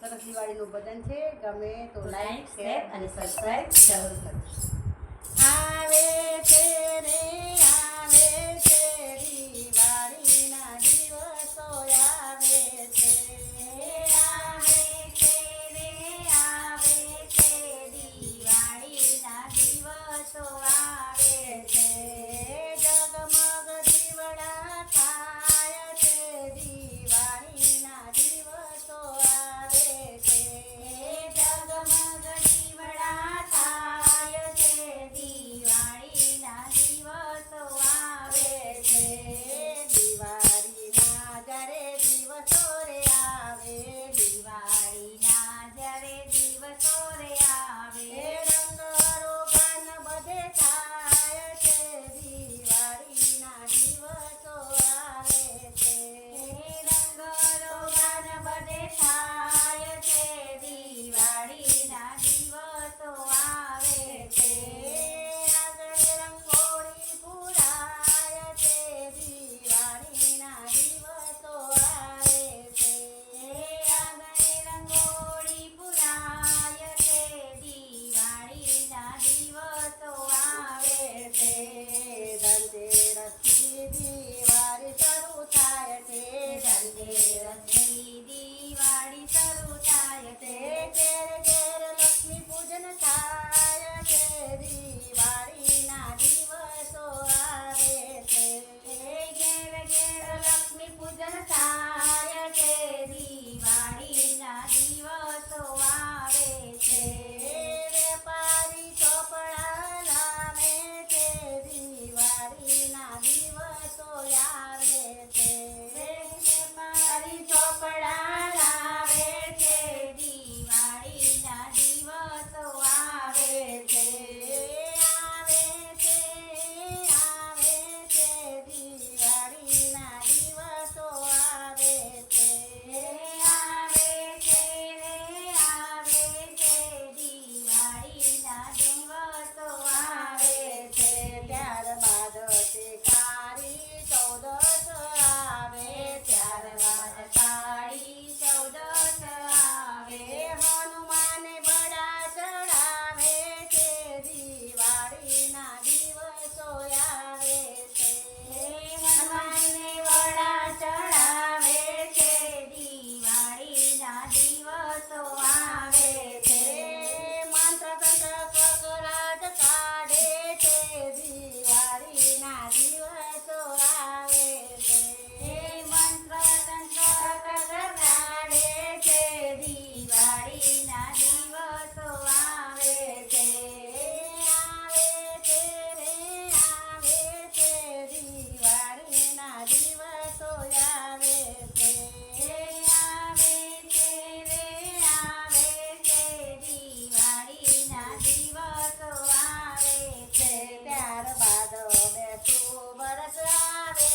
સરસ દિવાળીનું ભજન છે. ગમે તો લાઈક શેર અને સબસ્ક્રાઈબ જરૂર કરજો. આવે છે રે.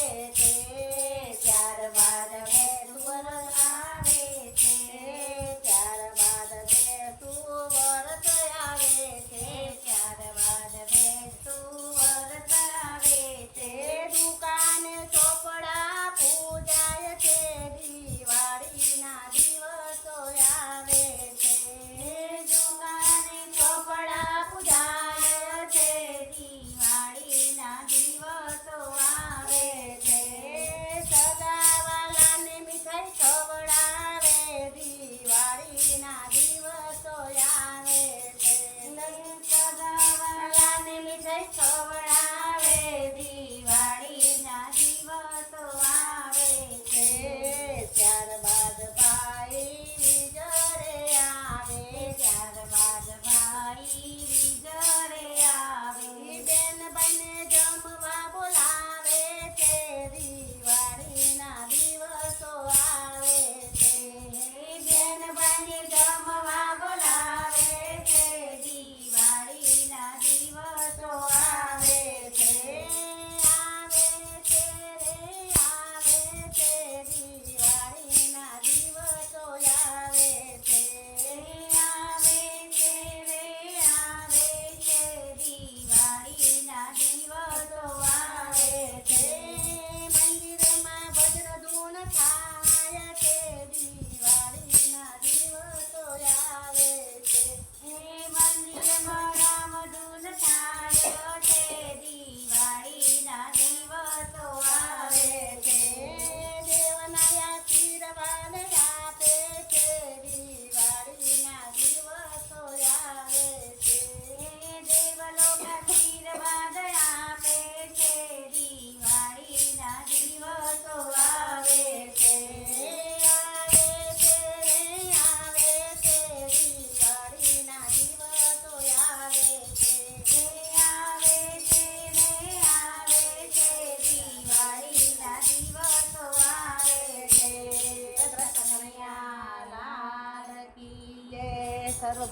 थे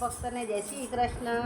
ભક્તોને જય શ્રી કૃષ્ણ.